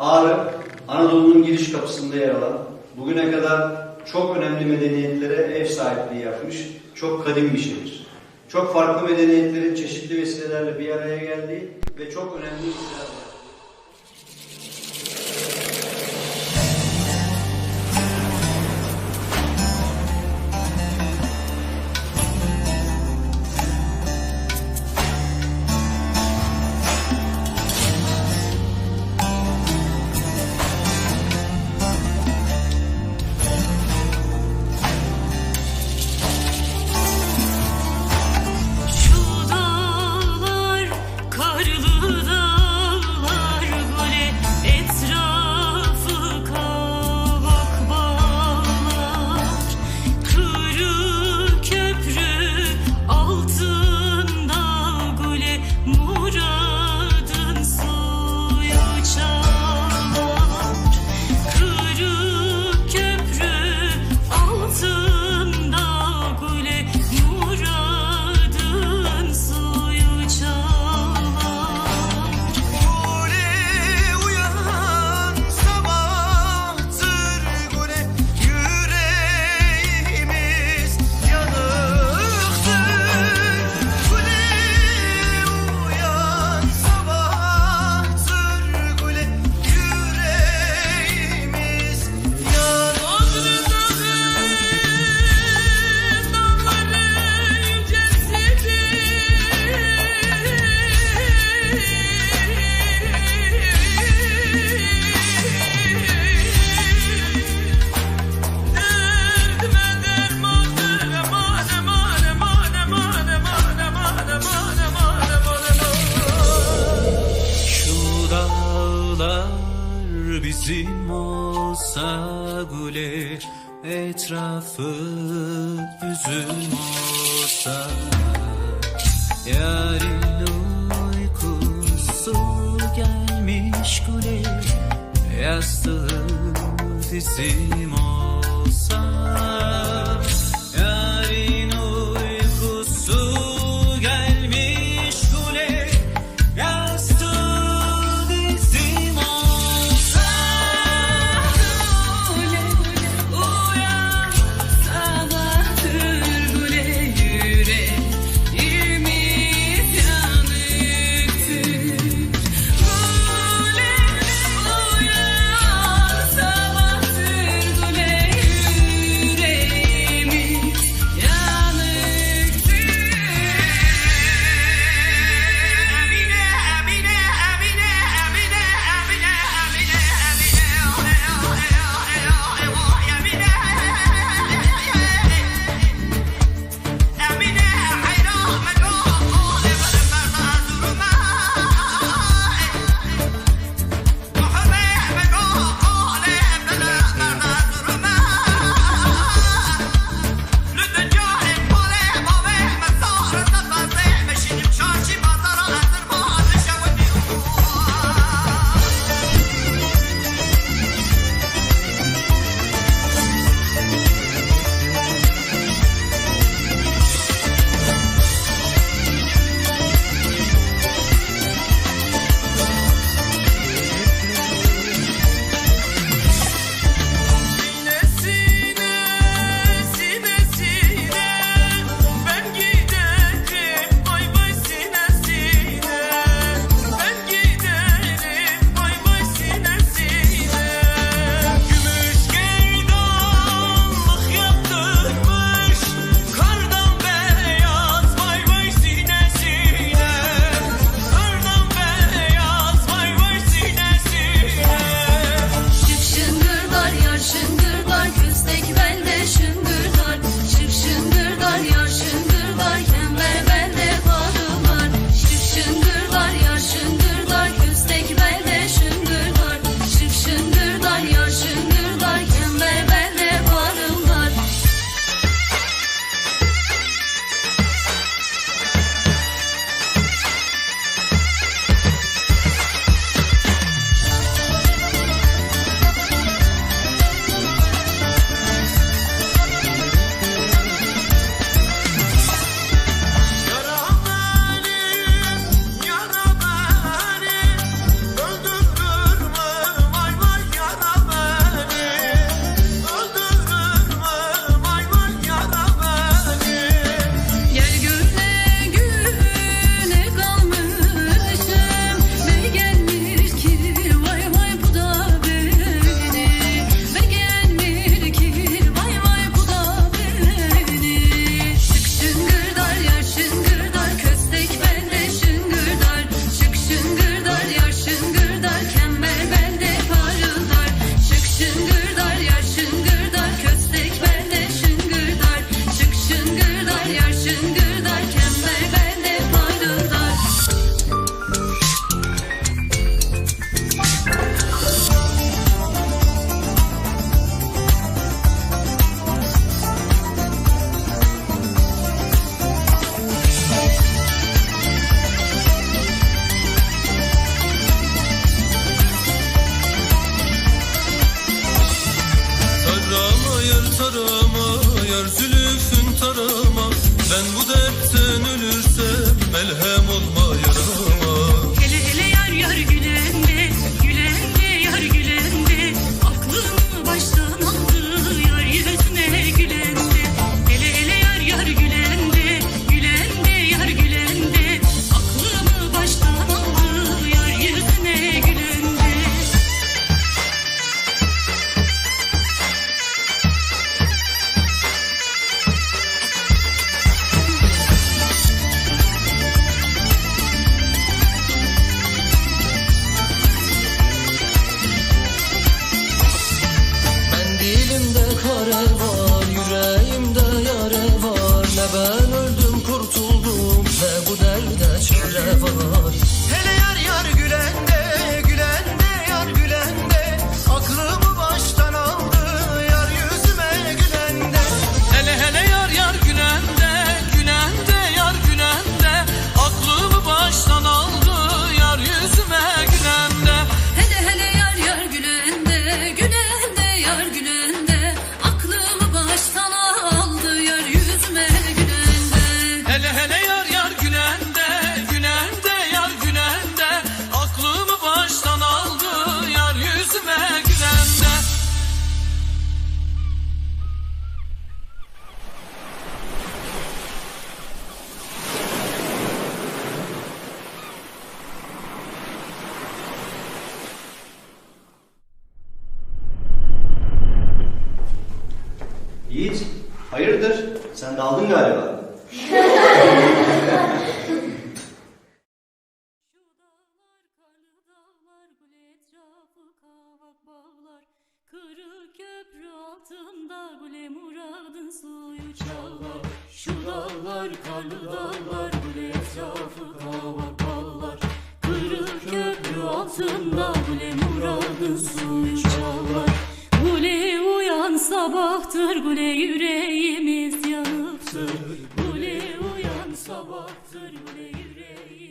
Ağrı, Anadolu'nun giriş kapısında yer alan, bugüne kadar çok önemli medeniyetlere ev sahipliği yapmış, çok kadim bir şehir. Çok farklı medeniyetlerin çeşitli vesilelerle bir araya geldiği ve çok önemli istihdamlar. Etrafı üzüm olsa Yarın uykusu gelmiş güle yastığı dizim olsa Sen daldın galiba. Kırık köprü altında güle muradın suyu çalar Şu dağlar karlı dağlar gül etrafı kavak bağlar Kırık köprü altında güle muradın suyu çalar Güle sabahtır güle yüreğimiz yanıptır Güle uyan sabahtır güle yüreğimiz